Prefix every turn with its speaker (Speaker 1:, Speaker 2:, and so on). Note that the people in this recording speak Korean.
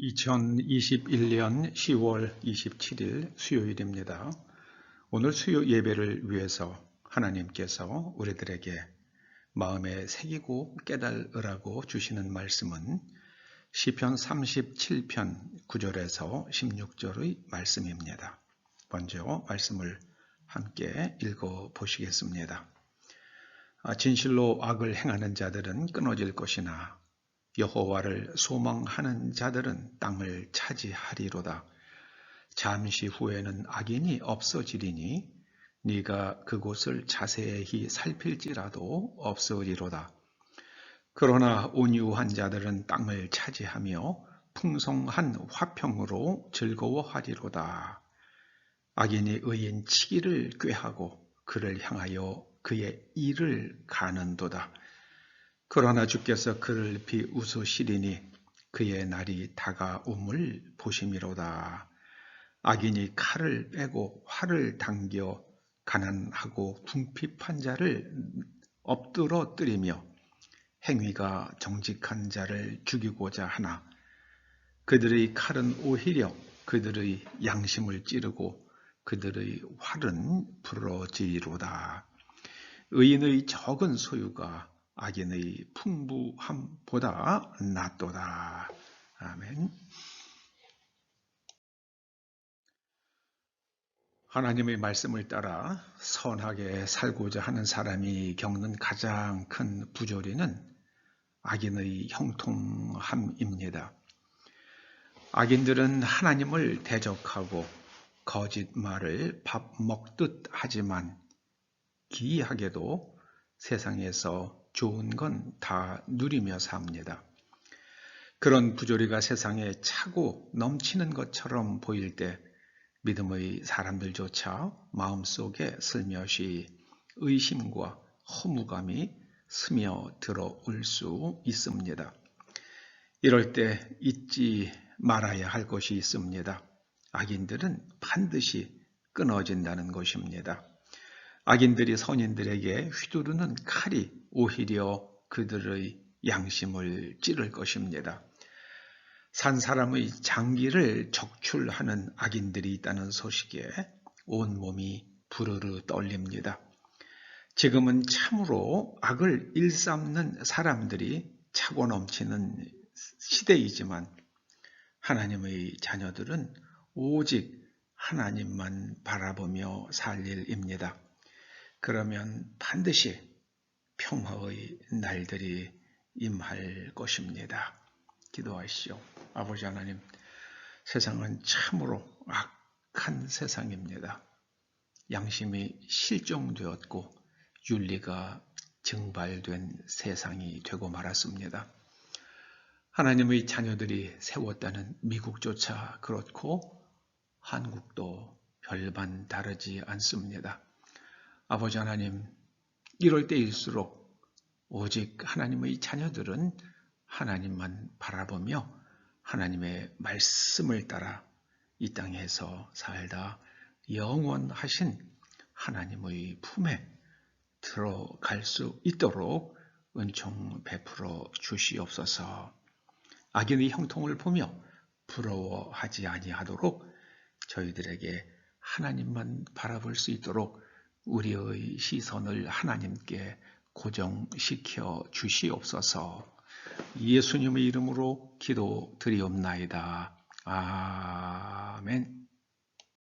Speaker 1: 2021년 10월 27일 수요일입니다. 오늘 수요 예배를 위해서 하나님께서 우리들에게 마음에 새기고 깨달으라고 주시는 말씀은 시편 37편 9절에서 16절의 말씀입니다. 먼저 말씀을 함께 읽어 보시겠습니다. 아, 진실로 악을 행하는 자들은 끊어질 것이나 여호와를 소망하는 자들은 땅을 차지하리로다. 잠시 후에는 악인이 없어지리니 네가 그곳을 자세히 살필지라도 없어지로다. 그러나 온유한 자들은 땅을 차지하며 풍성한 화평으로 즐거워하리로다. 악인이 의인 치기를 꾀하고 그를 향하여 그의 일을 가는도다. 그러나 주께서 그를 비웃으시리니 그의 날이 다가옴을 보심이로다. 악인이 칼을 빼고 활을 당겨 가난하고 궁핍한 자를 엎드러 뜨리며 행위가 정직한 자를 죽이고자 하나 그들의 칼은 오히려 그들의 양심을 찌르고 그들의 활은 부러지리로다. 의인의 적은 소유가 악인의 풍부함보다 낫도다. 아멘. 하나님의 말씀을 따라 선하게 살고자 하는 사람이 겪는 가장 큰 부조리는 악인의 형통함입니다. 악인들은 하나님을 대적하고 거짓말을 밥 먹듯 하지만 기이하게도 세상에서 좋은 건 다 누리며 삽니다. 그런 부조리가 세상에 차고 넘치는 것처럼 보일 때 믿음의 사람들조차 마음속에 슬며시 의심과 허무감이 스며 들어올 수 있습니다. 이럴 때 잊지 말아야 할 것이 있습니다. 악인들은 반드시 끊어진다는 것입니다. 악인들이 선인들에게 휘두르는 칼이 오히려 그들의 양심을 찌를 것입니다. 산 사람의 장기를 적출하는 악인들이 있다는 소식에 온몸이 부르르 떨립니다. 지금은 참으로 악을 일삼는 사람들이 차고 넘치는 시대이지만 하나님의 자녀들은 오직 하나님만 바라보며 살 일입니다. 그러면 반드시 평화의 날들이 임할 것입니다. 기도하시오. 아버지 하나님, 세상은 참으로 악한 세상입니다. 양심이 실종되었고 윤리가 증발된 세상이 되고 말았습니다. 하나님의 자녀들이 세웠다는 미국조차 그렇고 한국도 별반 다르지 않습니다. 아버지 하나님, 이럴 때일수록 오직 하나님의 자녀들은 하나님만 바라보며 하나님의 말씀을 따라 이 땅에서 살다 영원하신 하나님의 품에 들어갈 수 있도록 은총 베풀어 주시옵소서. 악인의 형통을 보며 부러워하지 아니하도록 저희들에게 하나님만 바라볼 수 있도록 우리의 시선을 하나님께 고정시켜 주시옵소서 예수님의 이름으로 기도 드리옵나이다. 아멘.